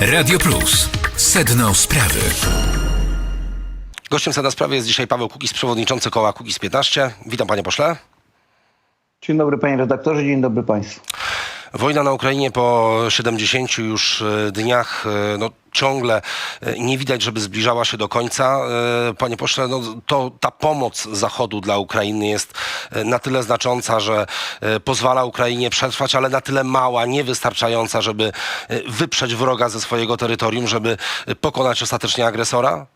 Radio Plus. Sedno sprawy. Gościem Sedna Sprawy jest dzisiaj Paweł Kukis, przewodniczący koła Kukis 15. Witam panie pośle. Dzień dobry panie redaktorze, dzień dobry państwu. Wojna na Ukrainie po 70 już e, dniach e, no, ciągle e, nie widać, żeby zbliżała się do końca. E, Panie pośle, no, to ta pomoc Zachodu dla Ukrainy jest e, na tyle znacząca, że pozwala Ukrainie przetrwać, ale na tyle mała, niewystarczająca, żeby wyprzeć wroga ze swojego terytorium, żeby pokonać ostatecznie agresora?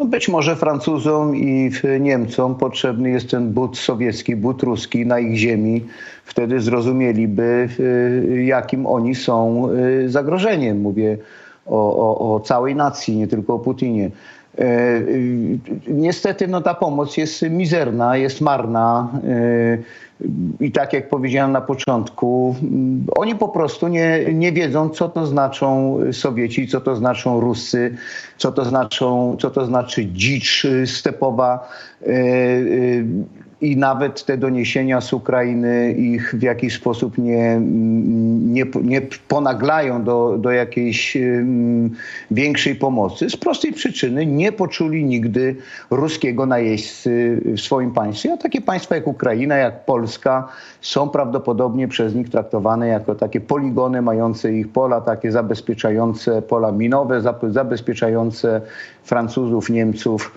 No być może Francuzom i Niemcom potrzebny jest ten but sowiecki, but ruski na ich ziemi. Wtedy zrozumieliby, y, jakim oni są y, zagrożeniem. Mówię o, o, o całej nacji, nie tylko o Putinie. E, y, Niestety no, ta pomoc jest mizerna, jest marna. Y, I tak jak powiedziałem na początku, mm, oni po prostu nie, nie wiedzą, co to znaczą Sowieci, co to znaczą Rusy, co to, znaczą, co to znaczy dzicz y, stepowa. I nawet te doniesienia z Ukrainy ich w jakiś sposób nie, nie, nie ponaglają do, do jakiejś ym, większej pomocy. Z prostej przyczyny nie poczuli nigdy ruskiego najeźdźcy w swoim państwie. A takie państwa jak Ukraina, jak Polska są prawdopodobnie przez nich traktowane jako takie poligony mające ich pola, takie zabezpieczające pola minowe, zabezpieczające Francuzów, Niemców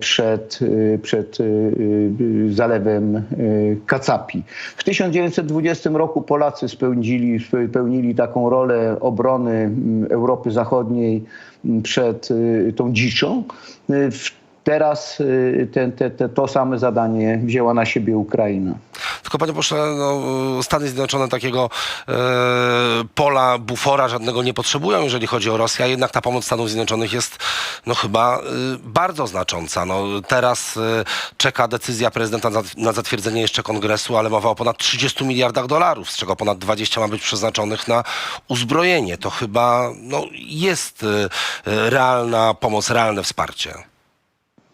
przed, e, przed e, e, zalewem e, Kacapi. W 1920 roku Polacy spełnili, spełnili taką rolę obrony Europy Zachodniej przed e, tą dziczą. E, Teraz e, te, te, te, to same zadanie wzięła na siebie Ukraina. Tylko panie pośle, no, Stany Zjednoczone takiego e, pola bufora żadnego nie potrzebują, jeżeli chodzi o Rosję, jednak ta pomoc Stanów Zjednoczonych jest no, chyba e, bardzo znacząca. No, teraz e, czeka decyzja prezydenta na, na zatwierdzenie jeszcze kongresu, ale mowa o ponad 30 miliardach dolarów, z czego ponad 20 ma być przeznaczonych na uzbrojenie. To chyba no, jest e, e, realna pomoc, realne wsparcie.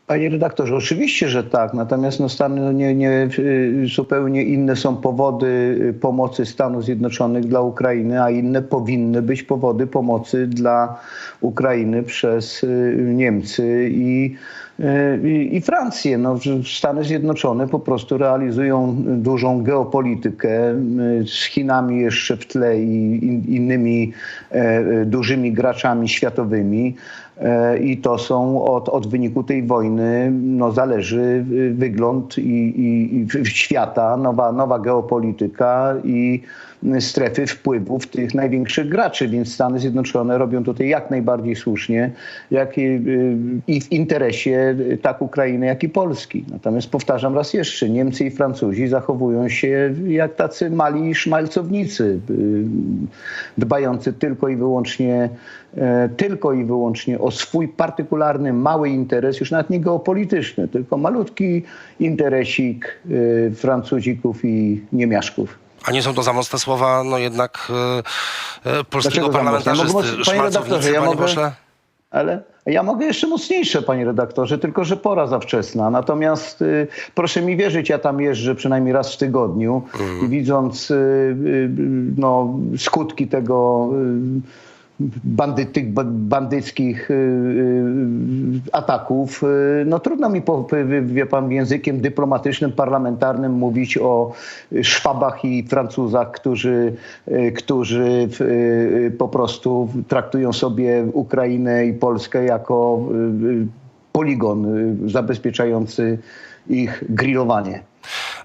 Panie redaktorze, oczywiście, że tak. Natomiast no, Stany no, nie, nie, y, zupełnie inne są powody y, pomocy Stanów Zjednoczonych dla Ukrainy, a inne powinny być powody pomocy dla Ukrainy przez y, Niemcy i, i, i Francję. No, Stany Zjednoczone po prostu realizują dużą geopolitykę y, z Chinami jeszcze w tle i in, innymi e, e, dużymi graczami światowymi. E, I to są od, od wyniku tej wojny no, zależy wygląd i, i, i świata, nowa, nowa geopolityka i strefy wpływów tych największych graczy, więc Stany Zjednoczone robią tutaj jak najbardziej słusznie, jak i, y, i w interesie y, tak Ukrainy, jak i Polski. Natomiast powtarzam raz jeszcze, Niemcy i Francuzi zachowują się jak tacy mali szmalcownicy, y, dbający tylko i wyłącznie tylko i wyłącznie o swój partykularny, mały interes, już nawet nie geopolityczny, tylko malutki interesik Francuzików i Niemiaszków. A nie są to za mocne słowa, no jednak e, e, polskiego mocne? parlamentarzysty, Mogę mocno- panie redaktorze, ja panie mogę- pośle? Ale ja mogę jeszcze mocniejsze, panie redaktorze, tylko że pora za wczesna. Natomiast y, proszę mi wierzyć, ja tam jeżdżę przynajmniej raz w tygodniu i widząc y, y, no, skutki tego y, bandy, tych ba- bandyckich y, y, ataków, y, no trudno mi, wie- pan, językiem dyplomatycznym, parlamentarnym mówić o Szwabach i Francuzach, którzy, którzy po prostu traktują sobie Ukrainę i Polskę jako poligon zabezpieczający ich grillowanie.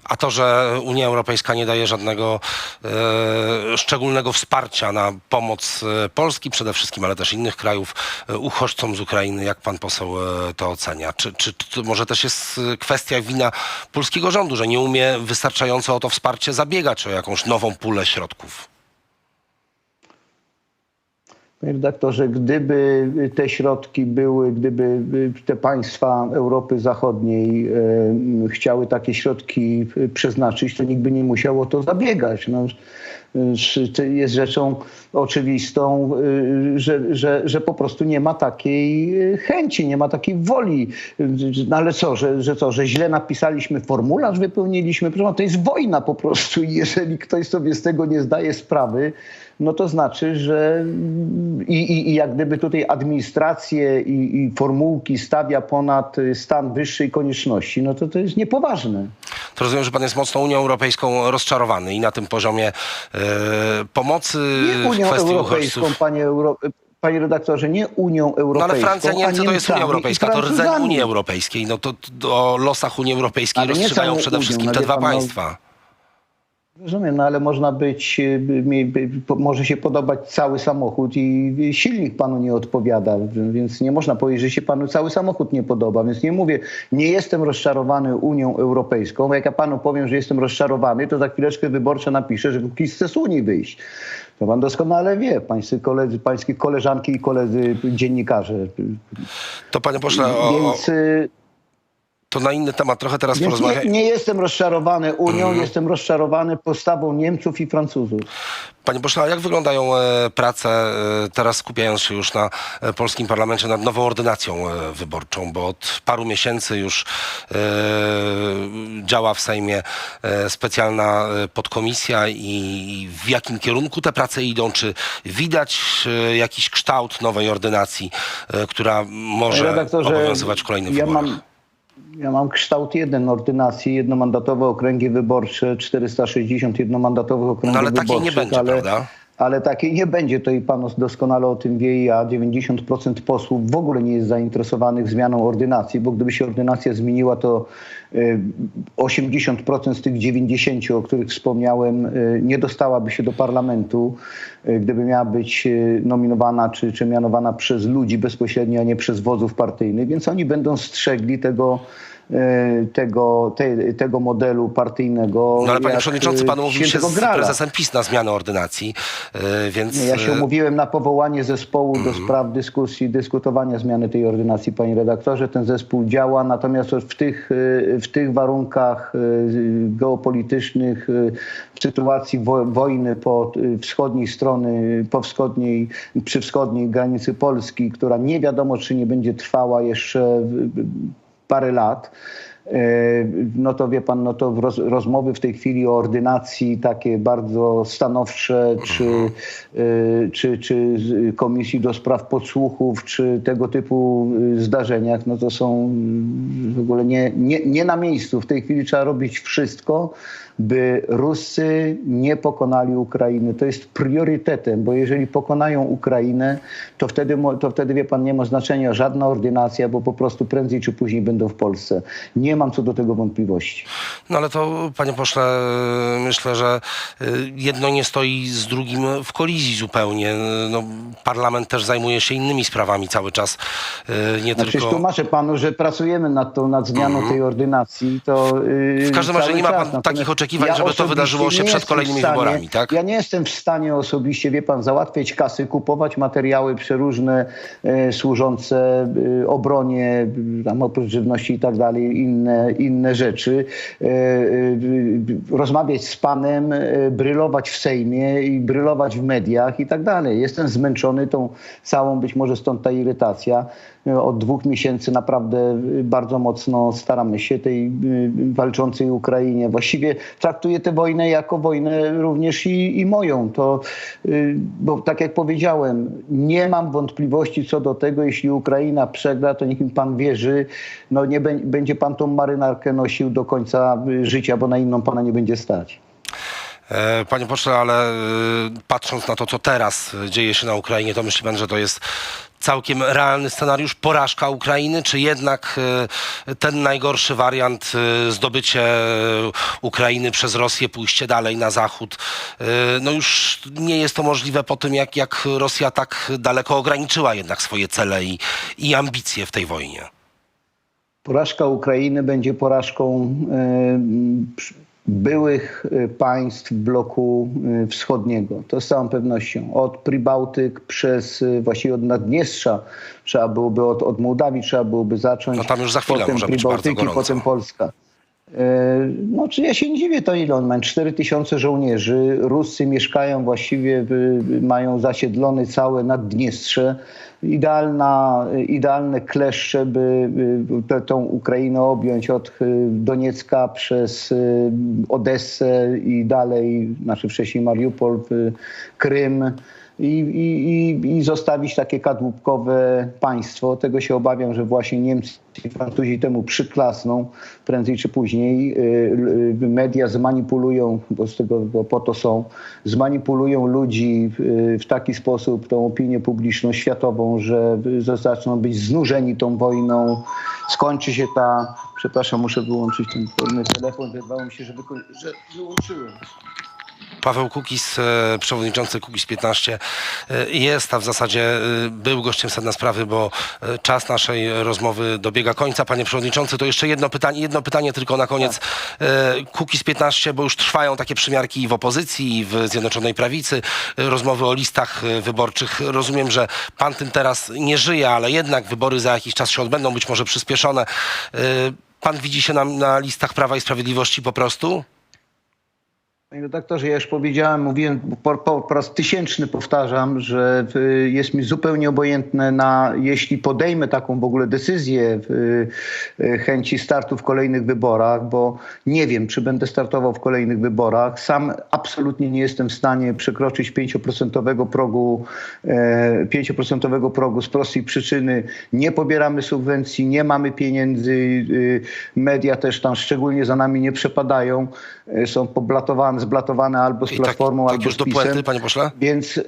A to, że Unia Europejska nie daje żadnego e, szczególnego wsparcia na pomoc e, Polski przede wszystkim, ale też innych krajów e, uchodźcom z Ukrainy, jak pan poseł e, to ocenia? Czy, czy może też jest kwestia wina polskiego rządu, że nie umie wystarczająco o to wsparcie zabiegać, o jakąś nową pulę środków? Redaktorze, gdyby te środki były, gdyby te państwa Europy Zachodniej e, chciały takie środki przeznaczyć, to nikt by nie musiał o to zabiegać. No, jest rzeczą oczywistą, y, że, że, że po prostu nie ma takiej y, chęci, nie ma takiej woli. No ale co, że, że co, że źle napisaliśmy formularz, wypełniliśmy? Proszę pana, to jest wojna po prostu i jeżeli ktoś sobie z tego nie zdaje sprawy, no to znaczy, że i, i, i jak gdyby tutaj administrację i, i formułki stawia ponad stan wyższej konieczności, no to to jest niepoważne. To rozumiem, że pan jest mocno Unią Europejską rozczarowany i na tym poziomie e, pomocy Nie w Unią kwestii Europejską, uchodźców. panie, Euro... panie redaktorze, nie Unią No Europejską. ale Francja, a Niemcy to jest Unia Europejska, to rdzeń. Unii Europejskiej. No to, to o losach Unii Europejskiej Ale rozstrzygają przede Unią, wszystkim no te dwa pan, no- państwa. Rozumiem, no ale można być, y, może się podobać cały samochód i y, silnik panu nie odpowiada, więc nie można powiedzieć, że się panu cały samochód nie podoba. Więc nie mówię, nie jestem rozczarowany Unią Europejską, bo jak ja panu powiem, że jestem rozczarowany, to za chwileczkę wyborcza napisze, że Kukiz chce z Unii wyjść. To pan doskonale wie, pańscy koledzy, pańskie koleżanki i koledzy dziennikarze. To panie pośle, o, o, Więc... to na inny temat trochę teraz Więc porozmawiamy. nie, nie jestem rozczarowany Unią, Mhm. jestem rozczarowany postawą Niemców i Francuzów. Panie pośle, a jak wyglądają e, prace e, teraz skupiając się już na e, polskim parlamencie nad nową ordynacją wyborczą, bo od paru miesięcy już działa w Sejmie specjalna podkomisja i w jakim kierunku te prace idą? Czy widać jakiś kształt nowej ordynacji, która może Redaktorze, obowiązywać w kolejnych ja wyborach? mam, ja mam kształt jeden ordynacji, jednomandatowe okręgi wyborcze, 460 jednomandatowych okręgów No ale takiej nie wyborczych. będzie, ale, prawda? Ale takiej nie będzie, to i pan doskonale o tym wie ja. 90% posłów w ogóle nie jest zainteresowanych zmianą ordynacji, bo gdyby się ordynacja zmieniła, to y, 80% z tych 90, o których wspomniałem, y, nie dostałaby się do parlamentu, y, gdyby miała być nominowana czy, czy mianowana przez ludzi bezpośrednio, a nie przez wodzów partyjnych, więc oni będą strzegli tego, tego, te, tego modelu partyjnego. No ale panie przewodniczący, pan umówił się świętego z prezesem PiS na zmianę ordynacji, e, więc... Ja się e, umówiłem na powołanie zespołu Mhm. do spraw dyskusji, dyskutowania zmiany tej ordynacji, panie redaktorze. Ten zespół działa, natomiast w tych, w tych warunkach geopolitycznych, w sytuacji wo- wojny po wschodniej strony, po wschodniej, przy wschodniej granicy Polski, która nie wiadomo, czy nie będzie trwała jeszcze y, E, no to wie pan, no to roz, rozmowy w tej chwili o ordynacji takie bardzo stanowcze, czy, e, czy, czy komisji do spraw podsłuchów, czy tego typu e, zdarzeniach, no to są mm, w ogóle nie, nie, nie na miejscu. W tej chwili trzeba robić wszystko, by Ruscy nie pokonali Ukrainy. To jest priorytetem, bo jeżeli pokonają Ukrainę, to wtedy, to wtedy wie pan, nie ma znaczenia żadna ordynacja, bo po prostu prędzej czy później będą w Polsce. Nie mam co do tego wątpliwości. No ale to, panie pośle, myślę, że y, jedno nie stoi z drugim w kolizji zupełnie. No, parlament też zajmuje się innymi sprawami cały czas, y, nie No przecież tylko... tłumaczę panu, że pracujemy nad tą, nad zmianą tej ordynacji. To, yy, W każdym razie nie ma pan czas. takich oczekiwań, żeby to wydarzyło się nie przed kolejnymi stanie- wyborami, tak? Ja nie jestem w stanie osobiście, wie pan, załatwiać kasy, kupować materiały przeróżne e, służące e, obronie, e, tam oprócz żywności i tak dalej, inne, inne rzeczy. E, e, rozmawiać z panem, e, brylować w Sejmie i brylować w mediach i tak dalej. Jestem zmęczony tą całą, być może stąd ta irytacja. Od dwóch miesięcy naprawdę e, bardzo mocno staramy się tej e, walczącej Ukrainie. Właściwie traktuję tę wojnę jako wojnę również i, i moją. To, y, bo tak jak powiedziałem, nie mam wątpliwości co do tego, jeśli Ukraina przegra, to mi pan wierzy, no nie bę- będzie pan tą marynarkę nosił do końca y, życia, bo na inną pana nie będzie stać. E, Panie pośle, ale y, patrząc na to, co teraz y, dzieje się na Ukrainie, to myśli pan, że to jest całkiem realny scenariusz, porażka Ukrainy, czy jednak ten najgorszy wariant, zdobycie Ukrainy przez Rosję, pójście dalej na zachód, no już nie jest to możliwe po tym, jak, jak Rosja tak daleko ograniczyła jednak swoje cele i, i ambicje w tej wojnie. Porażka Ukrainy będzie porażką e, byłych e, państw bloku e, wschodniego. To z całą pewnością. Od Pribałtyk przez e, właściwie od Naddniestrza trzeba byłoby, od, od Mołdawii trzeba byłoby zacząć. No tam już za chwilę potem może Pribałtyki, potem Polska. E, No, czy ja się nie dziwię, to ile on ma? 4 tysiące żołnierzy. Ruscy mieszkają właściwie, mają zasiedlony całe Naddniestrze. idealna, idealne kleszcze, by tą Ukrainę objąć od y, Doniecka przez y, Odessę i dalej, znaczy wcześniej Mariupol, Krym i, i, i, zostawić takie kadłubkowe państwo. Tego się obawiam, że właśnie Niemcy i Francuzi temu przyklasną prędzej czy później. Y, y, Media zmanipulują, bo z tego bo po to są, zmanipulują ludzi y, w taki sposób, tą opinię publiczną światową, że zaczną być znużeni tą wojną. Skończy się ta, przepraszam, muszę wyłączyć ten telefon, wydawało mi się, że, wykoń, że wyłączyłem. Paweł Kukis, e, przewodniczący Kukis 15 e, jest, a w zasadzie e, był gościem sedna sprawy, bo czas naszej rozmowy dobiega końca. Panie przewodniczący, to jeszcze jedno pytanie, jedno pytanie tylko na koniec. E, Kukis 15, bo już trwają takie przymiarki i w opozycji, i w Zjednoczonej Prawicy, rozmowy o listach wyborczych. Rozumiem, że pan tym teraz nie żyje, ale jednak wybory za jakiś czas się odbędą, być może przyspieszone. Pan widzi się na, na listach Prawa i Sprawiedliwości po prostu? Redaktorze, ja już powiedziałem, mówiłem, po, po, po raz tysięczny powtarzam, że y, jest mi zupełnie obojętne na, jeśli podejmę taką w ogóle decyzję y, y, chęci startu w kolejnych wyborach, bo nie wiem, czy będę startował w kolejnych wyborach. Sam absolutnie nie jestem w stanie przekroczyć 5% progu, e, 5% progu z prostej przyczyny. Nie pobieramy subwencji, nie mamy pieniędzy, media też tam szczególnie za nami nie przepadają, y, są poblatowane, zblatowane albo z I tak, Platformą, tak albo już z do PiSem. puenty, panie pośle? Więc, y,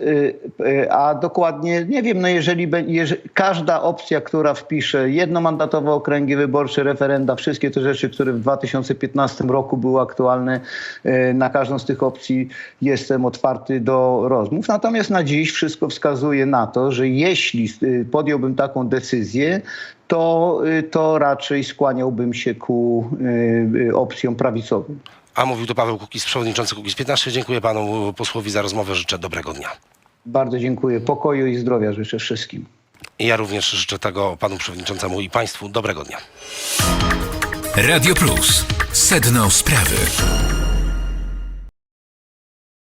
y, a dokładnie, nie wiem, no jeżeli, jeżeli każda opcja, która wpisze jednomandatowe okręgi wyborcze, referenda, wszystkie te rzeczy, które w 2015 roku były aktualne, y, na każdą z tych opcji jestem otwarty do rozmów. Natomiast na dziś wszystko wskazuje na to, że jeśli podjąłbym taką decyzję, to, to raczej skłaniałbym się ku opcjom prawicowym. A mówił to Paweł Kukis, przewodniczący Kukis 15. Dziękuję panu posłowi za rozmowę. Życzę dobrego dnia. Bardzo dziękuję. Pokoju i zdrowia życzę wszystkim. I ja również życzę tego panu przewodniczącemu i państwu dobrego dnia. Radio Plus. Sedno sprawy.